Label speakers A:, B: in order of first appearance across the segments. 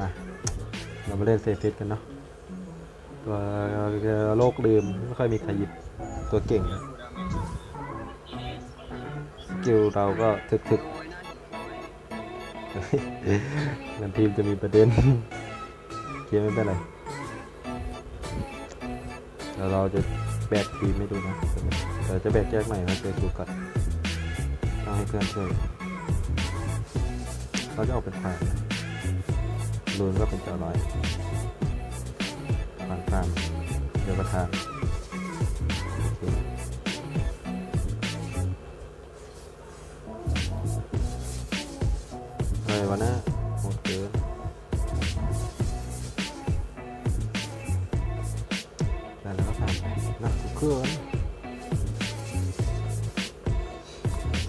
A: มา เรามาเล่นเซฟิตกันเนาะตัวโลกลืมไม่ค่อยมีใครหยิบตัวเก่งนะสกิลเราก็ถึกๆงั้นทีมจะมีประเด็นเกมไม่เป็นไรแล้วเราจะแบกทีมไม่ดูนะแต่จะแบกแยกใหม่นะเจอดูก่อนต้องให้เพื่อนช่วยเราจะออกเป็นฝ่ายนะลูนก็เป็นเจ้าร้อยฝั่งข้ามเดี๋ยวประธานอะไรวะนะโหดเกินได้แล้วก็ผ่านไปนะทุกเครื่อง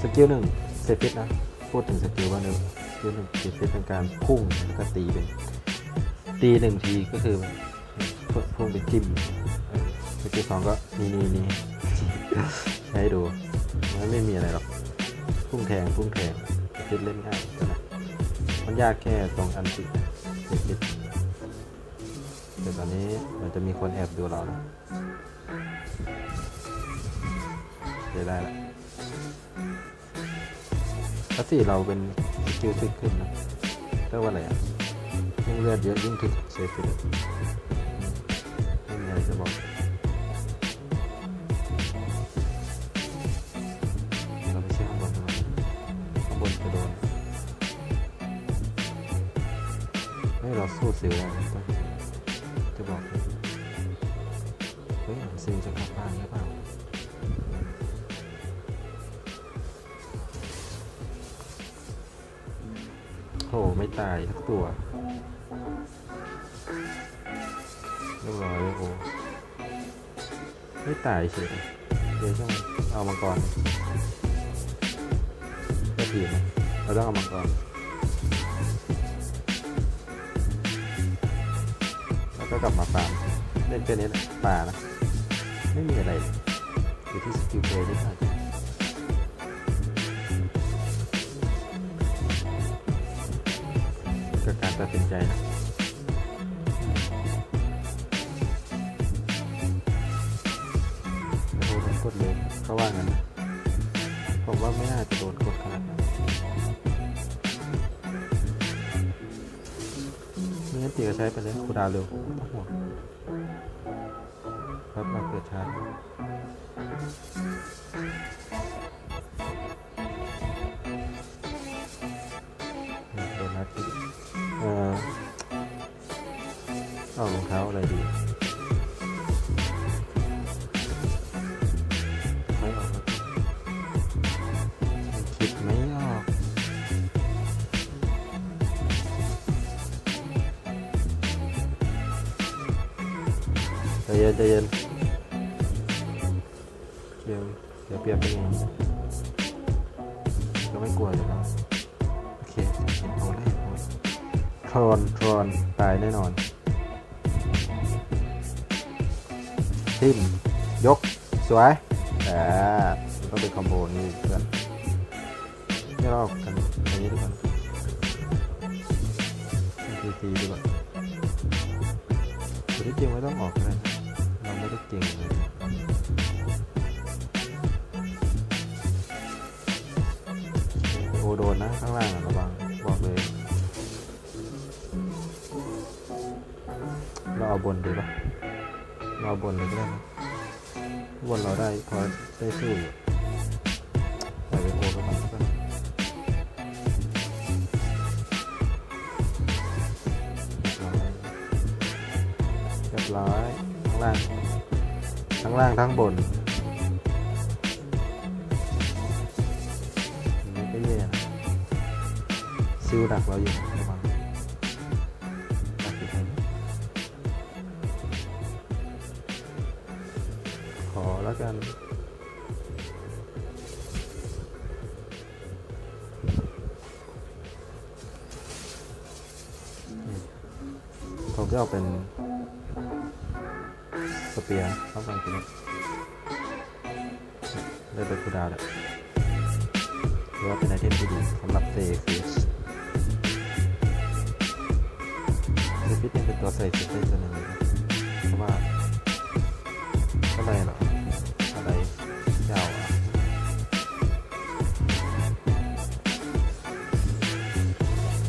A: สกิลหนึ่งเซฟิตนะ พูดถึงสกิลว่าหนึ่งส กิลหนึ่งเซฟิตเป็นการพุ่งแล้วก็ตีเป็นตีหนึ่งทีก็คือพุ่งเป็นจิ้มเออสกิลสองก็นี่นี่นี่ใช้ให้ดูมันไม่มีอะไรหรอกพุ่งแทงพุ่งแทงคิดเล่นง่ายนะมันยากแค่ตรงอันตินิดๆแต่ตอนนี้มันจะมีคนแอบดูเรานะเดี๋ยวได้ละถ้าสี่เราเป็น สกิลถึกขึ้นนะเรียกว่าอะไรอะยิ่งเลือดเยอะยิ่งถึกเซฟเลยไม่มีอะไรจะบอกเราไปเชื่อข้างบนกันข้างบนจะโดนเฮ้เราสู้ซิลได้นะต้องจะบอกเลยเฮ้ยซิลจะกลับบ้านหรือเปล่า ไม่ตายทักตัวเรียบร้อยโอ้โหไม่ตายเฉยเดี๋ยวช่างเอามังกรก็ทีมนเราต้องเอามังกรแล้วก็กลับมาฟาร์มเล่นแค่นี้แหละป่านะ ไม่มีอะไรอยู่ที่สกิลเพลย์นิดหน่ ตัดสินใจนะโอ้โหโดนกดเลยเขาว่างั้นนะผมว่าไม่น่าจะโดนกดขนาดนั้นไม่งั้นตีก็ใช้ไปเลยคูดาวเร็วต้องห่วงครับมาเกิดช้านี่ เย็นใจเย็นเดี๋ยวเดี๋ยวเปรียบเป็นไงก็ไม่กลัวอยู่แล้วโอเคเห็นโอ้ได้ทรอนทรอนตายแน่นอน ทิมยก สวยอ่าต้องเป็นคอมโบนี่เพื่อนไม่รอบกันอันนี้ดีกว่าทีทีดีกว่าแต่ที่จริงไม่ต้องออกเลย ไม่ได้เก่งเลยโอโดนนะข้างล่างระวังบอกเลย เราเอาบนดีป่ะเราเอาบนเลยก็ได้นะบนเราได้พอได้สู้อยู่ใส่ไปโอไปก่อนกันเรียบร้อยข้างล่าง ทั้งล่างทั้งบนนี่ก็แย่ซิลดักเราอยู่ระวังดักอยู่ทางนี้ขอแล้วกันผมจะเอาเป็น เปียร์ต้ารตัวนี้ได้เป็นคูดาวแหละหรือว่าเป็นไอเทมที่ดีสำหรับเซฟิสฟิตยังเป็นตัวใส่เซตได้ตัวหนึ่งเพราะว่าอะไรเหรออะไรยาว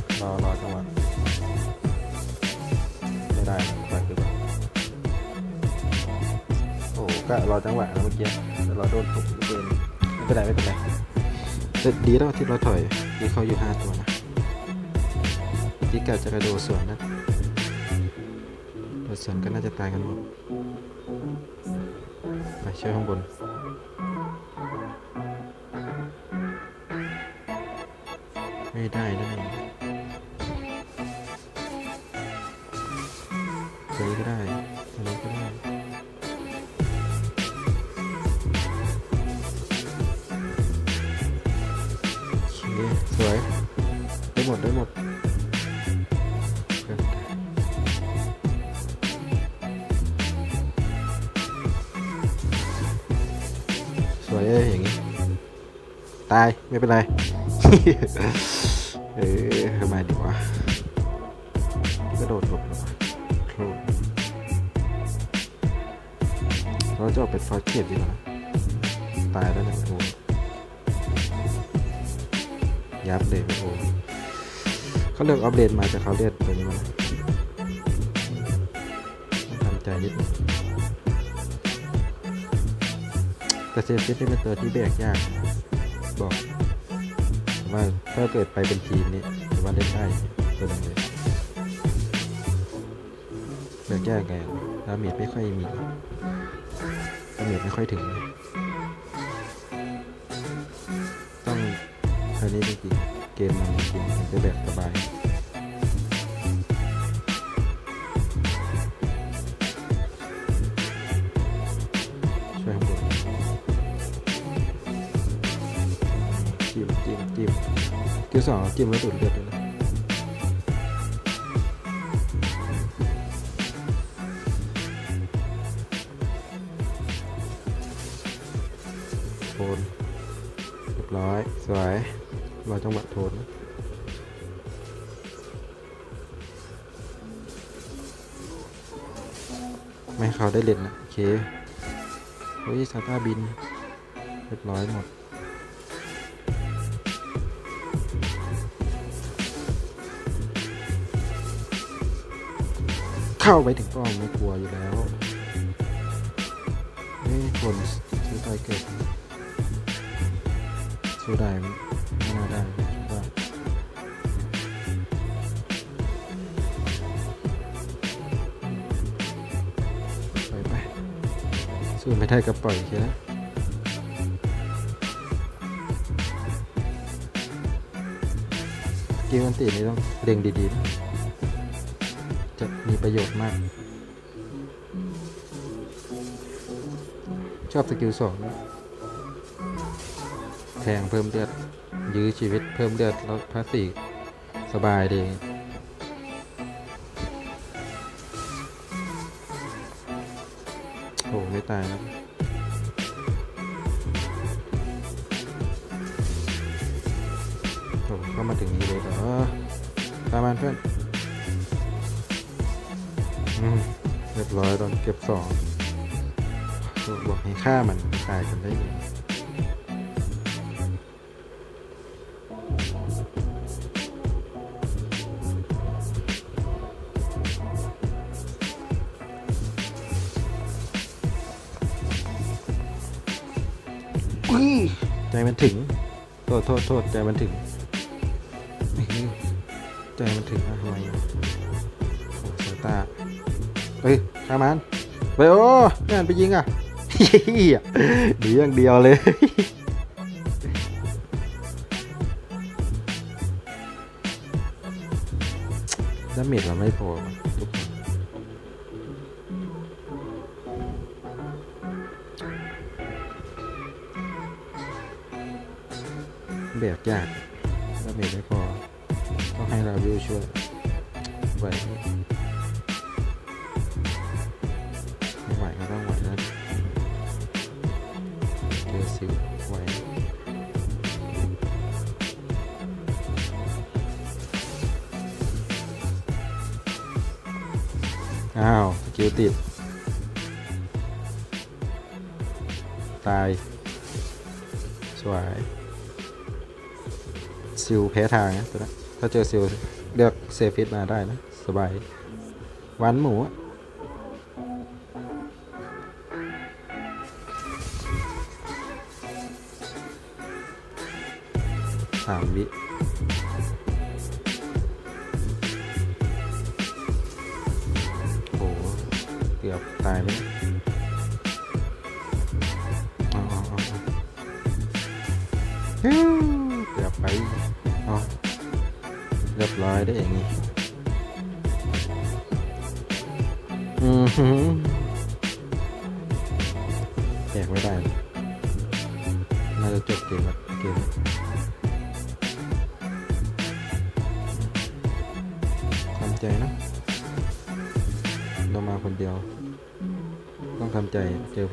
A: อะรอรอจังหวะ ก็รอจังหวะเมื่อกี้แต่เราโดนถูกเกมไม่เป็นไรไม่เป็นไรแต่ดีแล้วที่เราถอยดีเขาอยู่ห้าตัวนะที่กะจะกระโดดสวนนะโดดสวนก็น่าจะตายกันหมดไปช่วยข้างบนไม่ได้นั่นเองตัวนี้ก็ได้ตัวนี้ก็ได้ ตายไม่เป็นไร เออทำไมดีวะกระโดดหลบหรอโคลนเราจะออกเป็นฟาสเกตดีกว่าตายแล้วนึ่งโอ้ยับเลยโอ้เขาเลือกอัปเดตมาจากเขาเลือกตัวนี้มาทำใจนิดนึงแต่เซฟฟิตนี่เป็นตัวที่แบกยาก บอกว่าถ้าเกิดไปเป็นทีมนี้ถือว่าเล่นได้ตัวนี้เลยเลือกแยกไงดาเมจไม่ค่อยมีดาเมจไม่ค่อยถึง ต้องอันนี้จริงๆเกมมันจริงจะแบบสบาย คิวสองจิ้มแล้วดูดเลือดด้วยนะโทนเรียบร้อย สวยรอจังหวะโทนนะไม่เขาได้เล่นนะ โอเค เฮ้ยซาต้าบิน เรียบร้อยหมด เข้าไปถึงป้อมไม่กลัวอยู่แล้วเฮ้ยคนซื้อตายเกิดสู้ได้ไมไม่น่าได้ว่าปล่อยไปสู้ไม่ได้ก็ปล่อยแค่นั้นสกิลอันตินี่ต้องเล็งดีๆนะ จะมีประโยชน์มาก ชอบสกิลสองแทงเพิ่มเลือด ยื้อชีวิตเพิ่มเลือดแล้วพาสซีฟสบายดีโอ้ไม่ตายแล้วโอ้ก็มาถึงนี้เลยเหรอตามมันเพื่อน เรียบร้อยตอนเก็บสองบอกให้ฆ่ามันตายกันได้ยังไงอุ๊ยใจมันถึง โทษ โทษ โทษ ใจมันถึงอื้อหือใจมันถึงนะทำไมโอ้สายตา เฮ้ยข้ามันไปโอ้ไม่หันไปยิงอะเฮียหนีอย่างเดียวเลยดาเมจเราไม่พอทุกคนแบกยากดาเมจไม่พอต้องให้เราวิวช่วยไหว ไหมไม่ไหวก็ต้องไหวนะเจอซิลไหวอ้าวสกิลติด ตาย สวย ซิลแพ้ทางนะตัวนั้นถ้าเจอซิลเลือกเซฟิตมาได้นะ สบาย วันหมู สามวิโอ้โหเกือบตายไหมเอาเอาเอาเอาฮิ้วเกือบไปเอาเรียบร้อยได้อย่างนี้อือหือ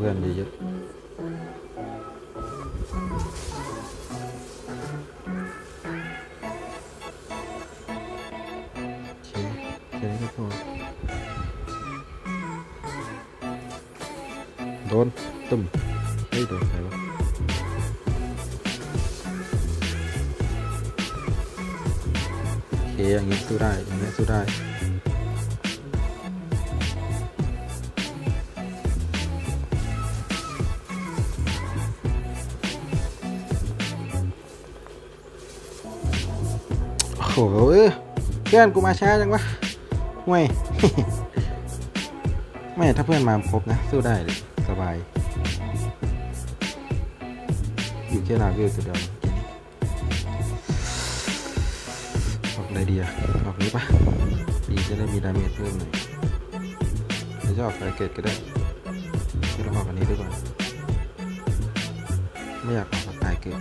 A: พื่อนเยอะๆโอเคแค่นี้ก็พอโดนตุ่มเฮ้ยโดนใครวะโอเคอย่างนี้สู้ได้อย่างนี้สู้ได้ โอ้โหเอ้ยเพื่อนกูมาช้าจังวะห่วยไม่ถ้าเพื่อนมาครบนะ สู้ได้เลยสบาย อยู่แค่ลาวิวตัวเดียวเมื่อดออกอะไรดีอะออกนี้ปะดีจะได้มีดาเมจเพิ่มหน่อยหรือจะออกสายเกตก็ได้ไม่ต้องออกอันนี้ดีกว่าไม่อยากออกสายเกต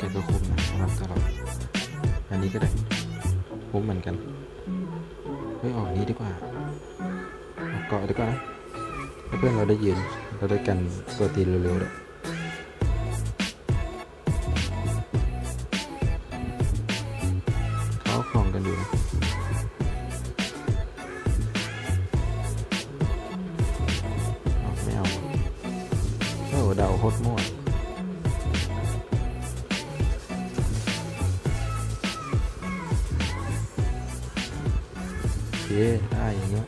A: กตก็คุ้มนะรับตัวเราอันนี้ก็ได้คุ้มเหมือนกันเฮ้ยออกนี้ดีกว่าออกเกาะดีกว่านะเพื่อนเราได้ยืนเราได้กันตัวตีนเร็วๆด้วยเขาคลองกันอยู่นะไม่เอาโอ้เดาโคตรมั่ว ได้อย่างเงี้ย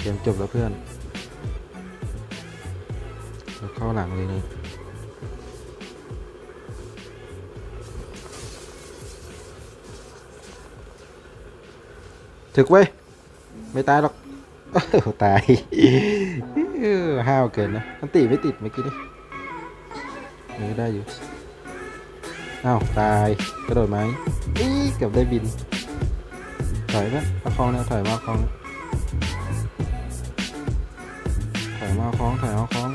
A: เกมจบแล้วเพื่อนเราเข้าหลังเลยเลยถึกเว้ย ไม่ตายหรอกตายห้าวเกินนะมันตีไม่ติดเมื่อกี้นี่เออได้อยู่อ้าวตายกระโดดไหมเกือบได้บิน อยไหมประคองเนี่ยถอยมาประคองถอยมาคล้องถอยเอาคล้อง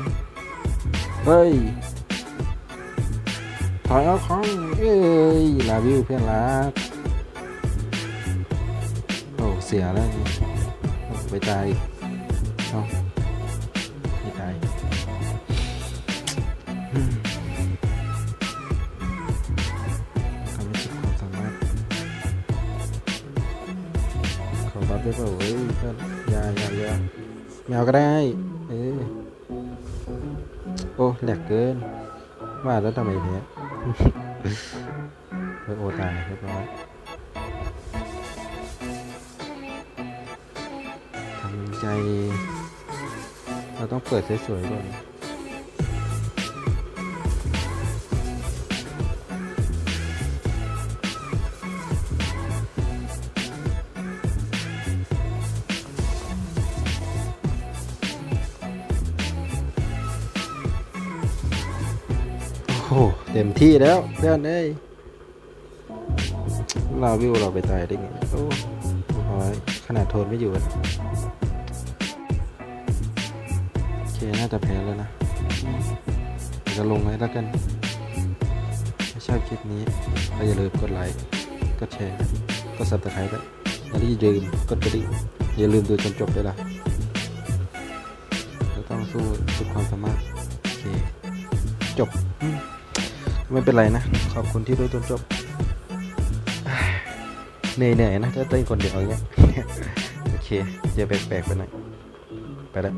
A: เฮ้ยถอยเอาคล้องเอ้ยลาวิวเพื่อนรักโอ้เสียแล้วไปตาย ได้เปล่าเว้ยเพื่อนอยาอยาอยาแมวก็ได้ เออ โอ้แหลกเกิน ว่าแล้วทำไมแพ้เฮ้ยโอตายเรียบร้อยทำใจ เราต้องเปิดสวยๆก่อน มที่แล้วเพื่อนเอ้ยเราวิวเราไปตายได้ไงโอ้โหขนาดโทนไม่อยู่โอเค น่าจะแพ้แล้วนะจะลงไว้แล้วกันถ้าชอบคลิปนี้ก็อย่าลืมกดไลค์กดแชร์กด subscribe ด้วยแล้วอย่าลืมกดกระดิ่งอย่าลืมดูจนจบด้วยล่ะเราต้องสู้สุดความสามารถโอเคจบ ไม่เป็นไรนะ ขอบคุณที่ดูจนจบเหนื่อยๆนะถ้าเต้นคนเดียวอย่างเงี้ยโอเคอย่าแปลกๆไปหน่อยไปแล้ว